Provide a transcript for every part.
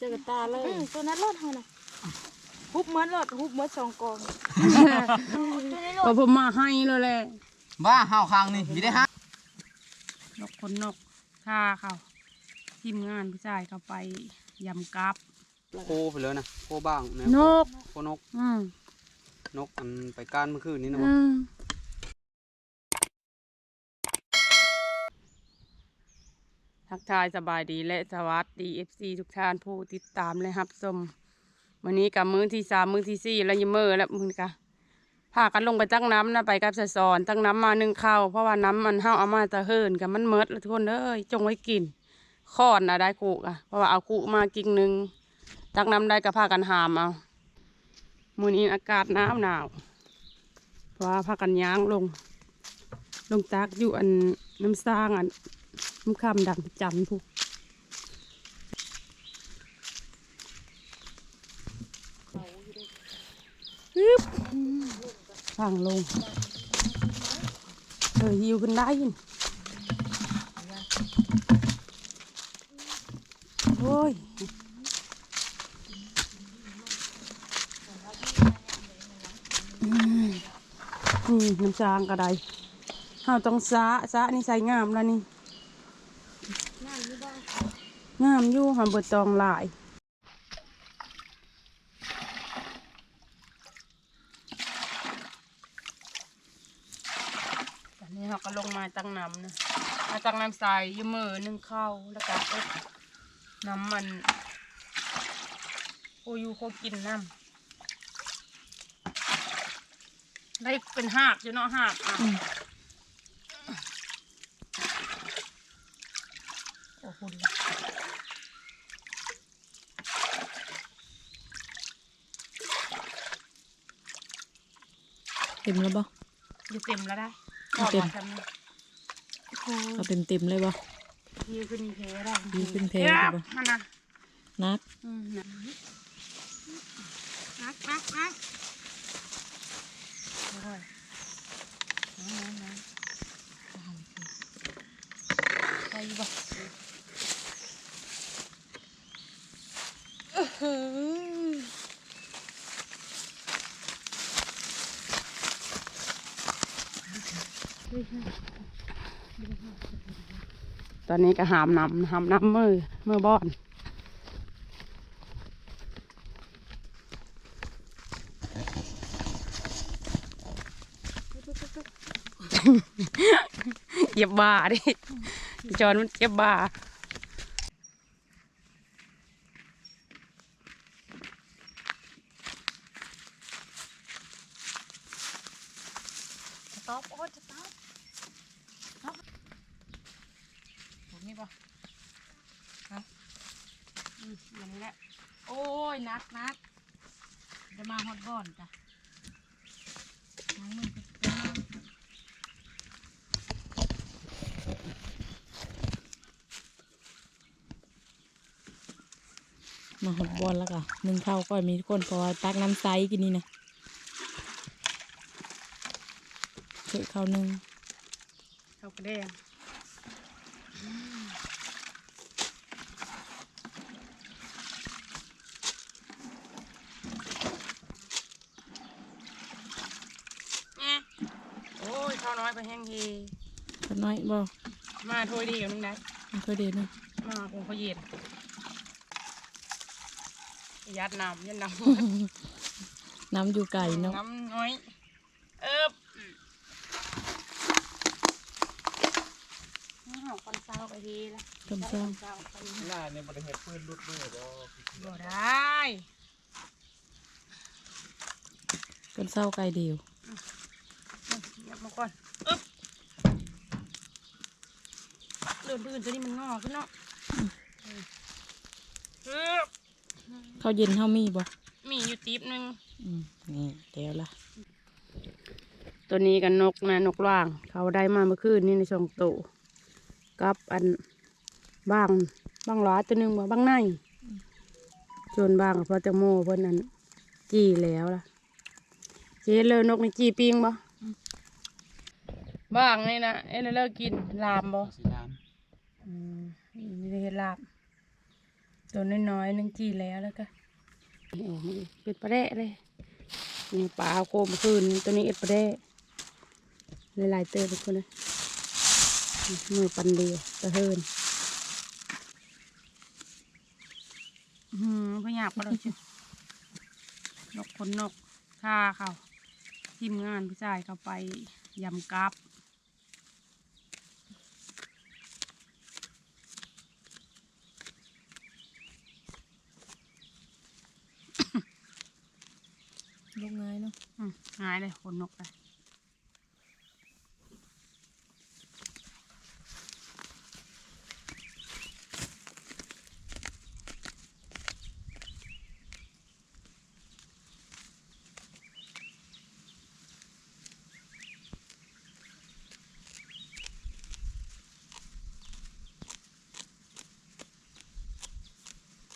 เจอกระตาเลยอืมตัวนั้นรถเฮาน่ะฮุบเหมือนรถฮุบเหมือนสองกองตัวนี้รพอถผมมาให้เลยแหละบ้าห้าวคางนี่มีได้ฮะนกคนนกท่าเขาทีมงานผู้ชายเขาไปยำกับโคไปเลยนะโคบ้างนะนกโคนก อืมนกอันไปก้านเมื่อคืนนี้นะอืบ่ม ทักทายสบายดีและสวัสดีเอฟซีทุกท่านผู้ติดตามและรับชมวันนี้กับมื้อที่สามมื้อที่สี่แล้วยมเมอแล้วมึงกะพากันลงไปตั้งน้ำนะไปกับสะสอนตั้งน้ำมาหนึ่งข้าวเพราะว่าน้ำมันห้าเอามาแตะเฮินกับมันเมดแล้วทุกคนเอ้ยจงไว้กินข้อนนะได้กูกะเพราะว่าเอากูมากิ่งหนึ่งตักน้ำได้ก็พากันหามเอามือนี้อากาศหนาวหนาวเพราะว่าพากันย้างลง ลงตักอยู่อันน้ำสร้างอันำคำดังจันพวกฮึบฟังลงเออหิวกันได้ยินโอ้ยนี่น้ำจางก็ได้เราต้องซะซะนี่ใส่งามแล้วนี่ งามอยู่หอมเบิดตองหลายตอนนี้เราก็ลงมาตั้งน้ำนะมาตั้งน้ำใส่ยืมมือนึ่งข้าวแล้วก็เอาน้ำมันโอยูโคกินน้ำได้เป็นหากอยู่เนาะหากอะโอ้โห เต็มแล้วบ่จะเต็มแล้วได้เต็มพอจำนี่โอ้เอาเต็มเต็มๆเลยบ่ยืขึ้นเพได้ยืขึ้นเพเจ็ได้บบ่มันนะนักอืมนักนักนักโอ้ยน้ำน้ำน้ำไปบ่อื้อหือ ตอนนี้ก็หามน้ำหามน้ำมือมือบอนเยียบบ่าดิจอนมันเยียบบ่า สต๊อปโอ้ยสต๊อป ถูกนี่ป่ะฮะอืมอย่างนี้แหละ โอ้ยนักนักจะมาฮอดบ่อนจ้ะน้องมึงก็ มาหดบอลแล้วก็นึ่งข้าวก็มีทุกคนเพอตักน้ำใสกินนี่นะเจอข้าวนึ่งเข้ากระแดงแม่โอ้ยข้าวน้อยไปแห้งทีข้าวน้อยบ่มาถ้วยดีกับมึงได้มันค่อยเด่นนะมาคงเขาเย็น ยัดน้ำยัดน้น้ำอยู่ไก่ำเนาะน้ำน้อยเอิบนี่ของคนเศร้าไปทีละต้มเจ้าเศร้าไปทีหน้าเนี่ยบริเหตุปืนลุดมือบ่บ่ได้ต้นเศร้าไก่เดียวเดี๋ยวมาก่อนอึ๊บเลื่อนพื้นตัวนี้มันงอขึ้นเนาะอึ๊บ ข้าวเย็นข้าวมีบ่มีอยู่ตีบหนึงอืมนี่เดี๋ยวละตัวนี้กันนกนะนกล่าง เขาได้มาเมื่อคืนนี่ในช่องโตวกับอันบ้างบ้างหลายตัวหนึ่งบ่บ้างในส่วนบ้างกับพ่อแตงโมเพิ่นนั้นจี้แล้วล่ะเจ๊เลยนกนี่จี้ปิงบ่บ้างนี่นะเอ้ยเลิกกินลามบ่สีน้อืมนี่ได้เห็นลาบ ตัวน้อยๆนึงจีแล้วแล้วก็โอ้โหเป็ดปลาแดะเลยนี่ปลาเอาโคมคืนตัวนี้เอ็ดปลาแดะหลายๆเตอร์ทุกคนเลยมือปันเดียวตะเฮินอื้อหืมพยากมาเราเชียวนกคนนกท่าเขาทีมงานผู้ชายเขาไปยำกับ ลูกง่ายเนาะอืมหายเลยขนนกเลย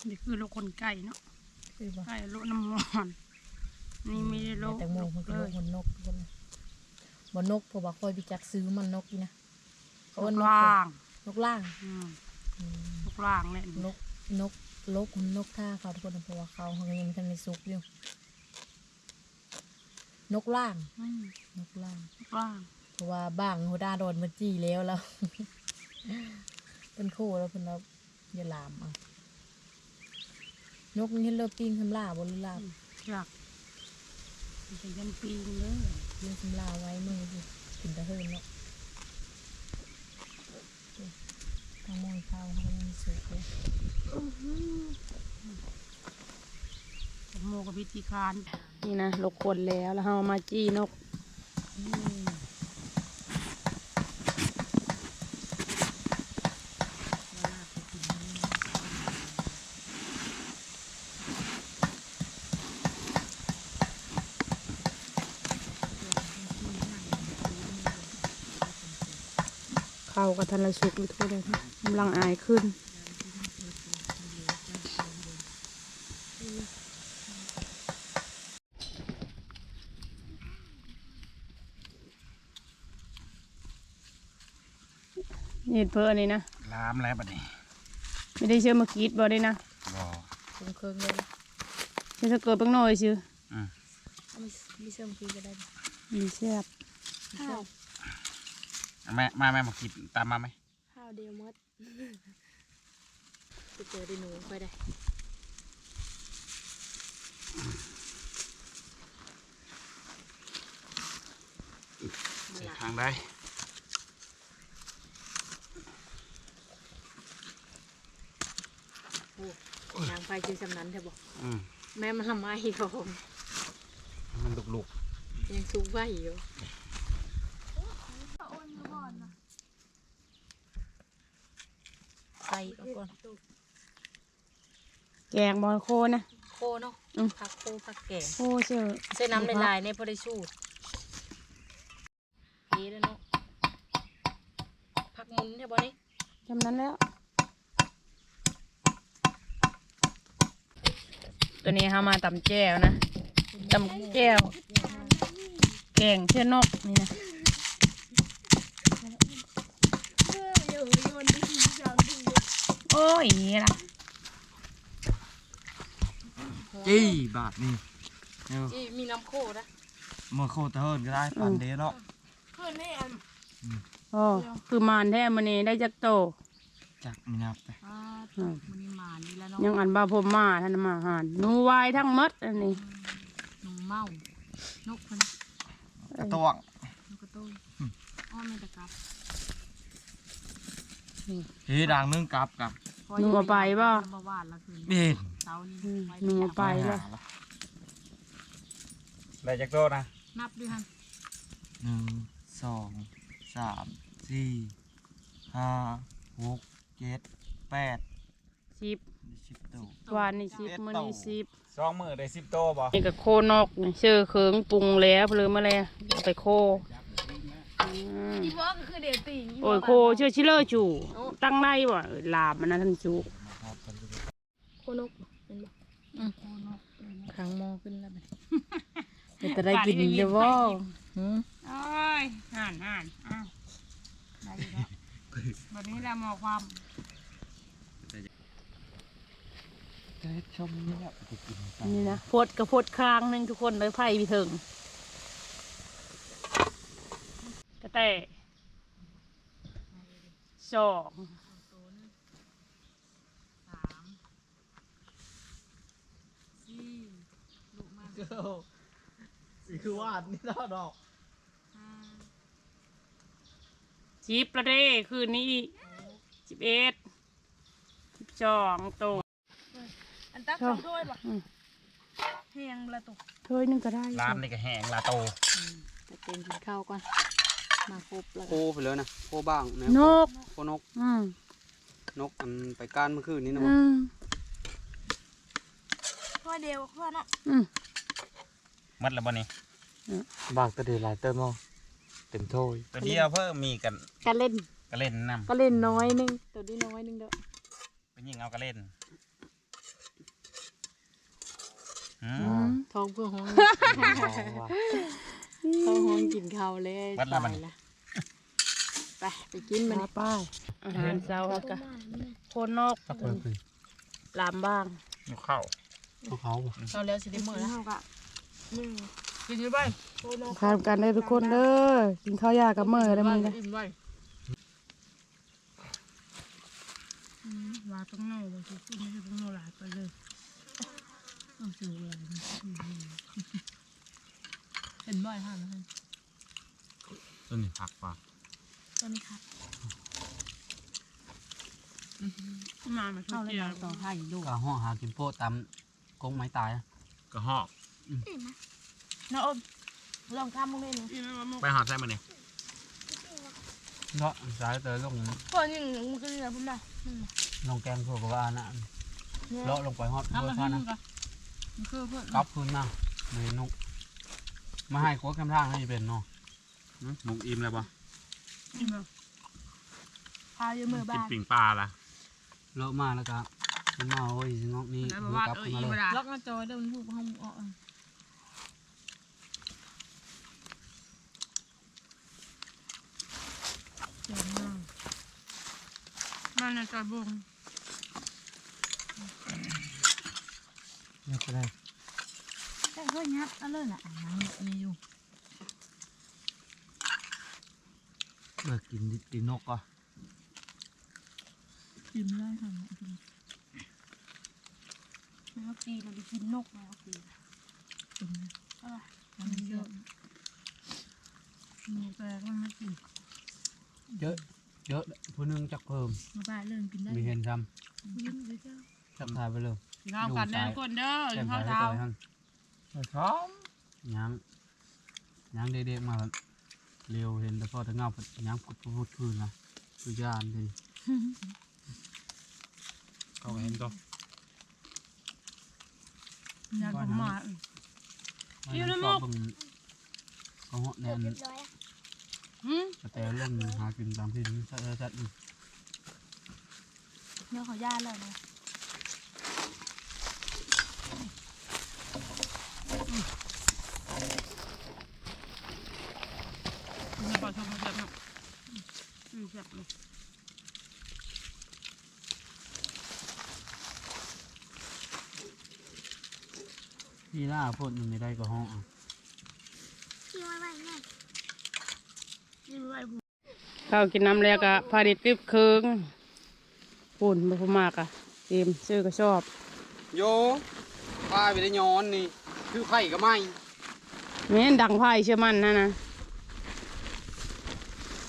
นี่คือโลกคนไก่เนาะคือบ่ไก่โลกน้ำมัน นี่ไม่ได้โลกแตงโมมันเลเป็นยนกมันนกทุกคนเลยบ่นกเพราะว่าคอยไปจักซื้อมันนกนี่นะเขานเอิ้กนนกล่างนกล่างอืมอืมนกล่างเนี่ยนกนกลกนกท่าเขาทุกคนเพราะว่าเขาเขายังไม่ทันได้สุกอยู่นกล่างอืมนกล่างนกล่างเพราะว่าบ้างหัวดาโดนมันจี้แล้วแล้วเป็นโคแล้วเป็นเราอย่าลามเอานกนี่เห็นเราปิ้งทำลาบนหรือลาบอยากมัน จะยันปีนเลยเลี้ยงทำลาไว้มือสิกินตะเฮินเนาะทางมองข้าวเขายังไม่สุกเลยโมกับพิธีคารนี่นะลกคนแล้วแล้วเรามาจี้นก กับทันละสุกเลยทุกคนเลยกำลังอายขึ้นเห็ดเพออันนี้นะลามแล้วบัดนี้ ไม่ได้เชื่อมาคิดบ่ได้นะบ่คงเคิงเลยนะเชื่อเกิดเพิ่งหน่อยชื่ออืมเอาไม่ไม่เชื่อมกินก็ได้นะมีแซ่บข้าว แม่มาแม่มาคิดตามมาไหมข้าวเดียวหมดไปเจอได้หนูไปได้ใส่ทางได้นางไฟจือสำนันเธอบอกอืมแม่มันทำไมเขาผมมันลุกยังสูงไฟอยู่ใส่เอาก่อน แกงบอลโคนะ โคเนาะอืม ผักโคผักแกงโคเชื่อใส่น้ำลายๆในพอได้สูตรเอ๊ะแล้วเนาะผักหมุนใช่ปะนี่จำนั้นแล้ว ตัวนี้เขามาตำแจ่วนะตำแจ่วแกงเชื่อนกนี่นะ โอ้ยนี่ล่ะจี้บาทนี่เออจีมีน้ำโคนะมือโคตรเฮิร์นก็ได้ปันเดเนาะเพื่อนให้อันโอ้คือมานแท้มันนี่ได้จักโตจักมีนับไปอ่าอืมมันนี่มานี่แล้วเนาะยังอันบาผมมาท่านมาหารหนูวายทั้งหมดอันนี้นมเมานกพันกระตวงนกกระตุ้ยอ้อไม่ตะกับเฮ้ยดังนึ่งกลับกับ หนูเอาไปบ่มาหวานละคืนเห็นเสานี่อืมไว้หนูเอาไปแล้วได้จักโตนะนับด้วยฮันหนึ่งสองสามสี่ห้าหกเจ็ดแปดสิบสิบตัววานนี่สิบมื้อนี้สิบสองมือได้สิบโตบ่นี่ก็โคนอกนี่เชื่อเคิงปรุงแล้วเพลือมาแล้วเอาไปโคอืมอีบอกก็คือเดี๋ยวตีโอ้ยโคเชื่อชิเลอร์จู ตั้งในบ่เออลาบมันนะท่านจูโคนกเป็นบ่ขังหมอขึ้นแล้วไปจะได้กินเดี๋ยวว่าหืมโอ้ยห่านห่านอ้าวได้อยู่แล้ววันนี้เราหมอความจะให้ชมนี่แหละจะกินอันนี้นะโพดกระโพดคางหนึงทุกคนเลยไผ่พี่ถึงกระแต สองสามสี่หลสีคือวาดนี่เท่าดอกสิบละเด้คืนนี้สิบเอ็ดสิบสองโตอันตักสองถ้วยป่ะอืมเฮียงละตุกถ้วยหนึงก็ได้ร้านนี่ก็แห้งลาโตจะเต็มกินข้าวก่อน มาครบแล้วโคไปเลยนะโคบ้างแนวนกโคนกอืมนกอันไปก้านเมื่อคืนนี้นะอืวะมถ้วยเดียวถ้วยเนาะอืมมัดแล้วบ่นี่บางตะเดียหลายเติมเอาเต็มถ้วยตัวเดียวเพิ่มมีกันก็เล่นก็เล่นนำก็เล่นน้อยหนึงตัวนี้น้อยหนึงเด้อไปยิงเอาก็เล่นอือืมมท้องเพื่อห้องว่า ท้องห้องกินข้าวเลยวัดละมัน ตายละไป ไปกินมันมาป้ายอาหารเช้าแล้วก็โคนนกเพิ่มขึ้นลามบ้างอยู่เข้าของเขาบ่เราแล้วสิได้มื้อละเท่ากับหนึ่งกินอยู่บ้านโคนนกทานกันได้ทุกคนเด้อกินข้าวยากับมื้อได้มั้ยนะอิ่มไว้ว่าต้องเน่าบางทีไม่ใช่ต้องเน่าหลายไปเลยต้องซื้ออะไร เป็นบ่อยค่ะนะตัวนี้ผักป่ะต้นครับมามาช่วยเจียวต่อให้ดูก็ห้องหากินโป๊ะตามกงไม้ตายอะก็หอกน้าอมลองทำมึงเล่นไปหอดใส่มานี่เลาะสายเตยลงก่อนยิงมึงก็เรียนพุ่นนะลงแกงพวกว่าน่ะเนี่ยเลาะลงไปฮอดเพื่อท่านะมันคือเพื่อนกลับคืนมาไม่เห็นนก มาให้กวดคำทางให้เป็นเนาะหึหมุกอิ่มแล้วบ่พาอยู่มือกิบ้านนปิ่งปลาละเลาะมาแล้วก็มันมาโอ้ยสิงอกนี่แล้วเรืว่าอกลับเออมาอีเลเวยลาล็อกหน้าจอเดี๋ยวมันพูดห้องออกมันน่ะจอยบงนี่ก็ได้ แต่ก็ยับเอาเลยล่ะน้ำมีอยู่เลิกกินดิตีนกก็กินได้ค่ะแมวตีเราไปกินนกแมวตีกินอะไรมันเยอะมีแปลกมันไม่กินเยอะเยอะผู้หนึงจักเพิ่มมาบ้านเริ่มกินได้มีเห็นทยิ้มเลยเจ้าำจับทายไปเลยกินข้าวกันเด้อทุกคนเด้อกิแก้นมข้าทาวยให้เช้าตัวท่าน พร้อมย่างย่างเด็กๆมาแบบเร็วเห็นแต่พอถ้าเงาย่างพุดพุดคืนนะคือยานเลยเขาเห็นตัวอยากกินมาอยู่ในหมก็กเบิ่งเขาเหาะแนนหืมแต่เรื่องหากินตามที่นี่ชัดชัดๆนี่เนื้อเขาย่าเลยนะ ปลาชมพูแบบนั้นอืมแซ่บเลยพี่หน้าพ่นมันไม่ได้ก็ห้องอะข้าวกินน้ำแล้วก็พาดิดกึบเคืองปุ่นบ่พอมากอะเต็มซื้อก็ชอบ โยป้าไปได้ย้อนนี่ คือไข่ก็ไม่แม่นดังไพ่เชื่อมันนะนะ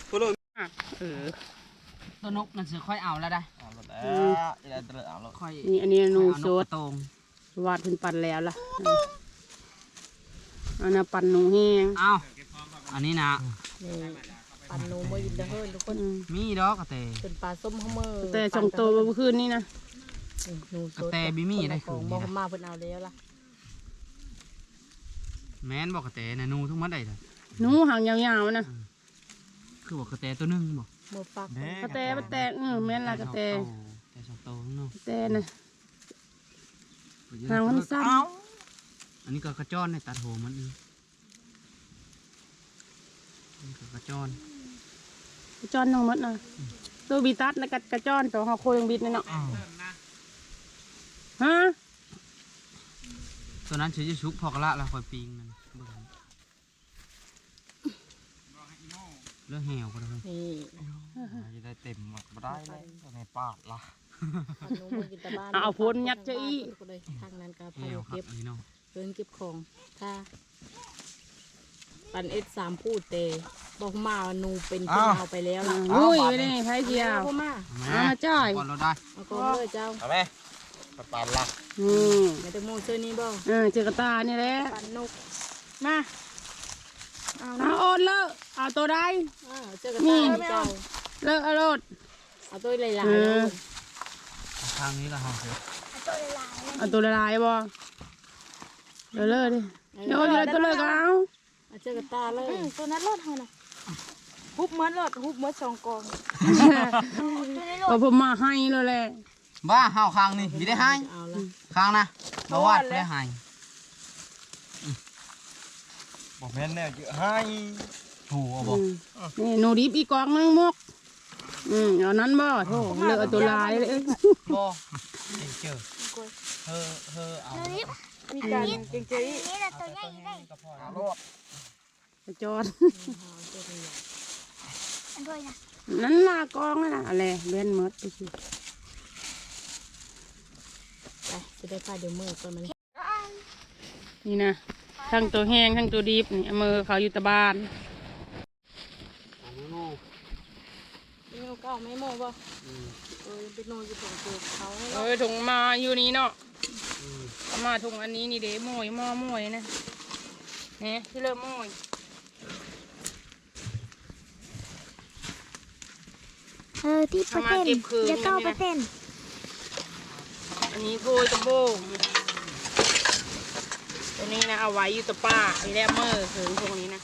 เพื่อเลย อะ เออ ตัวนกมันสือค่อยเอาแล้วได้เอาแล้วอีแล้วเตลเอาแล้วค่อยนี่อันนี้นูเอาโซนกดกระโตงวาดเพิ่นปั่นแล้วล่ะอะอันน่ะปั่นหนูแห้งเอาอันนี้นะปันหนูมากินเด้อเฮ้ยทุกคนอืมมีดอกกระเตเป็นปลาส้มข้าวมือแต่สองตัวเมื่อคืนนี่นะหนูสกระแตบิมี่ได้คืของนบ่นี้นะมาเพิ่นเอาแล้วล่ะแม่นบอกกระแตนะนูทุกมัดได้เลยหนูหางยาวๆนะ คือบอกกระแตตัวหนึงบอกมือปักกระแตกระแตเออแม่นละกระแตแต่สองโตวข้างนอกกระแตนะหางมันสั้น เอ้าอันนี้ก็กระจ้อนในตัดโหมันเองอันนี้ก็กระจ้อนกระจอนทั้งหมดนะตัวบีตัดนะกระกระจอนตัวเขาโคยังบิดนี่เนาะฮะตัวนั้นเฉยจะชุกพอกระละแล้วคอยปิงมัน เบิ่งเรื่องแหวก็ได้นี่จะได้เต็มหมดบ่ได้เลยตัวในปาดละขนมมือกินตะบ้านเอาพ้นยัดจะอีก็เลยทางนั้นก็แหพาวครัเก็บบอันนี้เนาะเพิ่นเก็บของถ้าปันเอ็ดสามพูดเตบอกมาว่าหนูเป็นคนเอาไปแล้วล่ะลุยไปเลยไพ่เดียวเอามาเอามาจ่ายก่อนเราได้เอากองเลยเจ้าเอาไหมปาดปาดละอืมไม่ต้องโมเสื้อนี้บ่เออเจอกระตานี่แหละปันนกมาเอาโอนเลิก เอาตัวใดอ่าเจอกระนี่ต่ายเจ้าเลิกเอาโลดเอาตัวหลายเอๆเลอยทางนี้ละห้องเสร็จเอาตัวละลายบ่เลิกเลิกดิเดี๋ยวเอาอยู่แล้วตัวเลิกก็เอาเอาเจอกระตายเลยอืมตัวนั้นรถเฮาน่ะฮุบเหมือนรถฮุบเหมือนสองกองก็ผมมาให้เลยแหละบ้าห้าวคางนี่มีได้ให้เอาละคางนะบ่วาดได้ให้บอกแม่นแน่เยอะให้ ถูกเอาบ่นี่หนูดิบอีกกองนึงมุกอืมเอานั้นบ่โถเลิกเอาตัวลายเลยบ่เห็นเจอเธอเธอเอามีการเก่งใจอีเอาแต่ตัวนี้ก็พอแล้วไปจอดเอาเจอกระยานั่นลากองนั่นน่ะอะไรเล่นหมดไปสิไปจะได้พาเดี๋ยวมือก่อนมันนี่นะทั้งตัวแห้งทั้งตัวดิบนี่เอามือเขาอยู่ตะบานอันนี้โน่ นี่ เอาเก้าไม่โม่บ่เออไปนอนอยู่ตรงตัวเขาให้เออถุงมาอยู่นี่เนาะอืมเอามาถุงอันนี้นี่เด้โมยหม้อโมยนะเนี่ยที่เริ่มโมยเออที่เปอร์เซ็นต์เดี๋ยวเก้าเปอร์เซ็นต์อันนี้โทยตะโบงตัวนี้นะเอาไว้อยู่ตะป้าไอ้แรมเมอร์ถึงตรงนี้นะ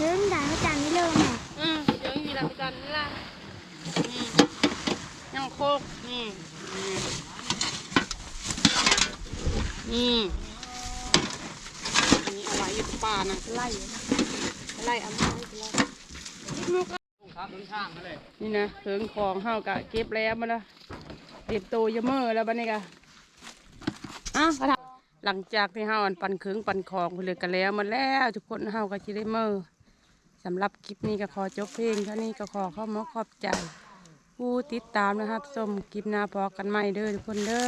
ถึงด่าพระจันทร์นี่เลยแม่อืมเดี๋ยวมีหลักกันนี่ล่ะนี่ยังโคกนี่นี่อันนี้เอาไว้อยู่ป้านะไล่นะไล่เอามาให้ไปไล่นี่นะเถิงของเฮากะเก็บแล้วมาละเก็บโตวยเมื่อแล้วบัดนี้กะอะกระทหลังจากที่เฮาอันปันเคืองปันของไปเลยกันแล้วมาแล้วทุกคนเฮาก็จะได้เมื่อำหรับคลิปนี้ก็ขอจบเพลงเท่านี้ก็ขอเข้ามาขอบใจ ผู้ติดตามนะครับชมคลิปหน้าพอกันใหม่เด้อทุกคนเด้อ